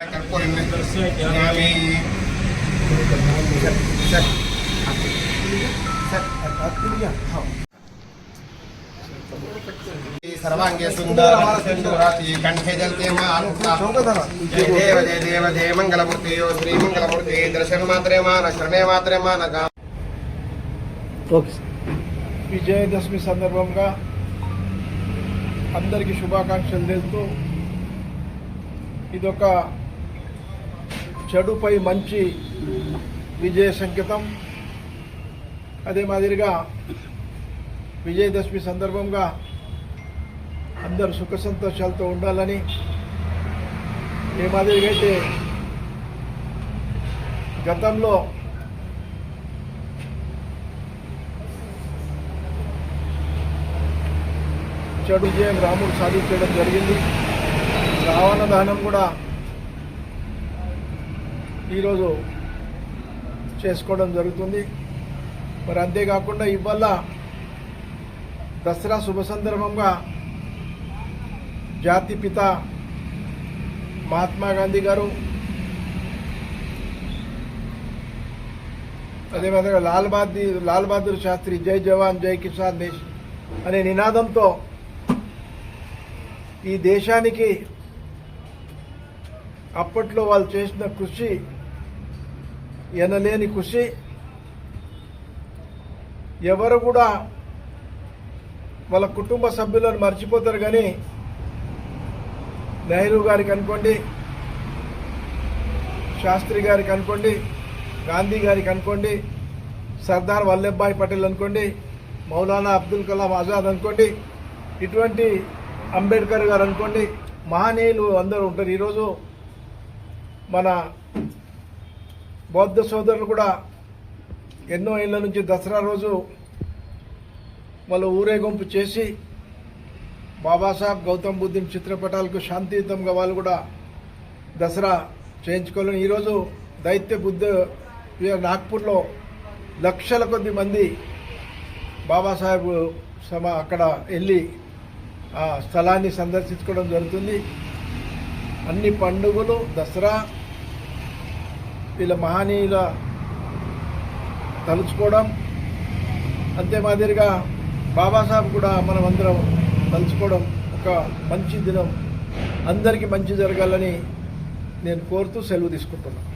कर्पूरयामि सर्वांगे सुंदर सिंदूराती कंठे जलते मानुक्ता जय देव जय देव जय मंगलमूर्ति ओ श्री मंगलमूर्ति दर्शन मात्रे मान शरणे मात्रे मान गा విజయదశమి సందర్భంగా అందరికీ శుభాకాంక్షలు తెలుపుతూ ఇదొక చెడుపై మంచి విజయ సంకేతం అదే మాదిరిగా విజయదశమి సందర్భంగా అందరూ సుఖ సంతోషాలతో ఉండాలని ఏ మాదిరిగా అయితే గతంలో చెడు విజయం రాముడు సాధించడం జరిగింది. రావణ దహనం కూడా ఈరోజు చేసుకోవడం జరుగుతుంది. మరి అంతేకాకుండా ఇవాళ దసరా శుభ సందర్భంగా జాతి పిత మహాత్మా గాంధీ గారు అదేవిధంగా లాల్ బహదూర్ లాల్ బహదూర్ శాస్త్రి జై జవాన్ జై కిసాన్ దేశ్ అనే నినాదంతో ఈ దేశానికి అప్పట్లో వాళ్ళు చేసిన కృషి ఎనలేని కృషి. ఎవరు కూడా వాళ్ళ కుటుంబ సభ్యులను మర్చిపోతారు కానీ నెహ్రూ గారికి అనుకోండి శాస్త్రి గారికి అనుకోండి గాంధీ గారికి అనుకోండి సర్దార్ వల్లభాయ్ పటేల్ అనుకోండి మౌలానా అబ్దుల్ కలాం ఆజాద్ అనుకోండి ఇటువంటి అంబేద్కర్ గారు అనుకోండి మహనీయులు అందరూ ఉంటారు. ఈరోజు మన బౌద్ధ సోదరులు కూడా ఎన్నో ఏళ్ళ నుంచి దసరా రోజు వాళ్ళు ఊరేగింపు చేసి బాబాసాహెబ్ గౌతమ్ బుద్ధుని చిత్రపటాలకు శాంతియుతంగా వాళ్ళు కూడా దసరా చేయించుకోవాలని. ఈరోజు దైత్య బుద్ధ నాగ్పూర్లో లక్షల కొద్ది మంది బాబాసాహెబ్ సమ అక్కడ వెళ్ళి ఆ స్థలాన్ని సందర్శించుకోవడం జరుగుతుంది. అన్ని పండుగలు దసరా వీళ్ళ మహనీయుల తలుచుకోవడం అంతే మాదిరిగా బాబాసాహెబ్ కూడా మనం అందరం తలుచుకోవడం ఒక మంచి దినం. అందరికీ మంచి జరగాలని నేను కోరుతూ సెలవు తీసుకుంటున్నాను